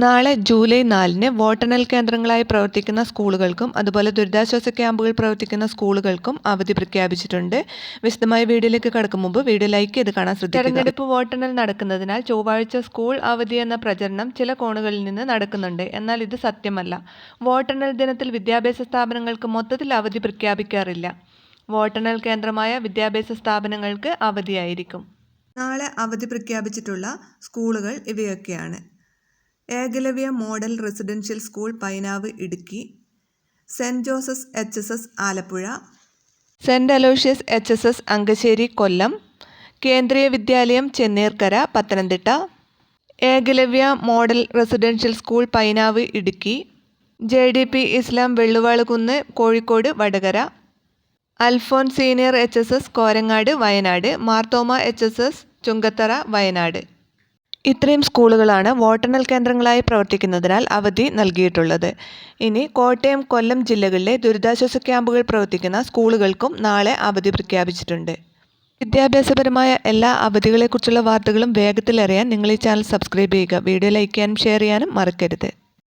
നാളെ ജൂലൈ നാലിന് വോട്ടെണ്ണൽ കേന്ദ്രങ്ങളായി പ്രവർത്തിക്കുന്ന സ്കൂളുകൾക്കും അതുപോലെ ദുരിതാശ്വാസ ക്യാമ്പുകൾ പ്രവർത്തിക്കുന്ന സ്കൂളുകൾക്കും അവധി പ്രഖ്യാപിച്ചിട്ടുണ്ട്. വിശദമായ വീഡിയോയിലേക്ക് കടക്കും മുമ്പ് വീഡിയോ ലൈക്ക് ചെയ്ത് കാണാൻ ശ്രദ്ധിക്കുക. തെരഞ്ഞെടുപ്പ് വോട്ടെണ്ണൽ നടക്കുന്നതിനാൽ ചൊവ്വാഴ്ച സ്കൂൾ അവധി എന്ന പ്രചരണം ചില കോണുകളിൽ നിന്ന് നടക്കുന്നുണ്ട്. എന്നാൽ ഇത് സത്യമല്ല. വോട്ടെണ്ണൽ ദിനത്തിൽ വിദ്യാഭ്യാസ സ്ഥാപനങ്ങൾക്ക് മൊത്തത്തിൽ അവധി പ്രഖ്യാപിക്കാറില്ല. വോട്ടെണ്ണൽ കേന്ദ്രമായ വിദ്യാഭ്യാസ സ്ഥാപനങ്ങൾക്ക് അവധിയായിരിക്കും. നാളെ അവധി പ്രഖ്യാപിച്ചിട്ടുള്ള സ്കൂളുകൾ ഇവയൊക്കെയാണ്. Ekalavya model residential school Painavu Idukki saint Joseph H S S Alappuzha saint Aloysius H S S Angassery Kollam Kendriya Vidyalaya Chenneerkara Pathanamthitta. Ekalavya model residential school Painavu Idukki J D P Islam Velluvalukunnu Kozhikode Vadakara. അൽഫോൻ senior H S S Korangad Wayanad. Marthoma H S S Chungathara Wayanad. ഇത്രയും സ്കൂളുകളാണ് വോട്ടെണ്ണൽ കേന്ദ്രങ്ങളായി പ്രവർത്തിക്കുന്നതിനാൽ അവധി നൽകിയിട്ടുള്ളത്. ഇനി കോട്ടയം കൊല്ലം ജില്ലകളിലെ ദുരിതാശ്വാസ ക്യാമ്പുകൾ പ്രവർത്തിക്കുന്ന സ്കൂളുകൾക്കും നാളെ അവധി പ്രഖ്യാപിച്ചിട്ടുണ്ട്. വിദ്യാഭ്യാസപരമായ എല്ലാ അവധികളെക്കുറിച്ചുള്ള വാർത്തകളും വേഗത്തിലറിയാൻ നിങ്ങൾ ഈ ചാനൽ സബ്സ്ക്രൈബ് ചെയ്യുക. വീഡിയോ ലൈക്ക് ചെയ്യാനും ഷെയർ ചെയ്യാനും മറക്കരുത്.